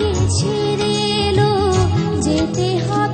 আমাকে ছেড়ে এলো যেতে হবে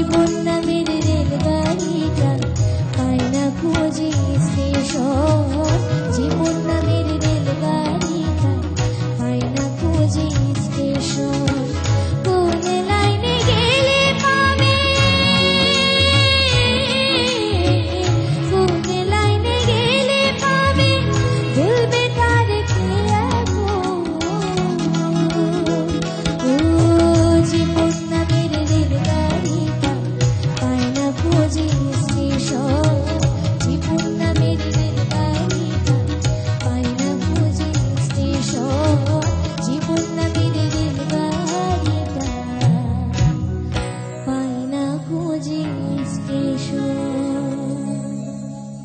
You. yo.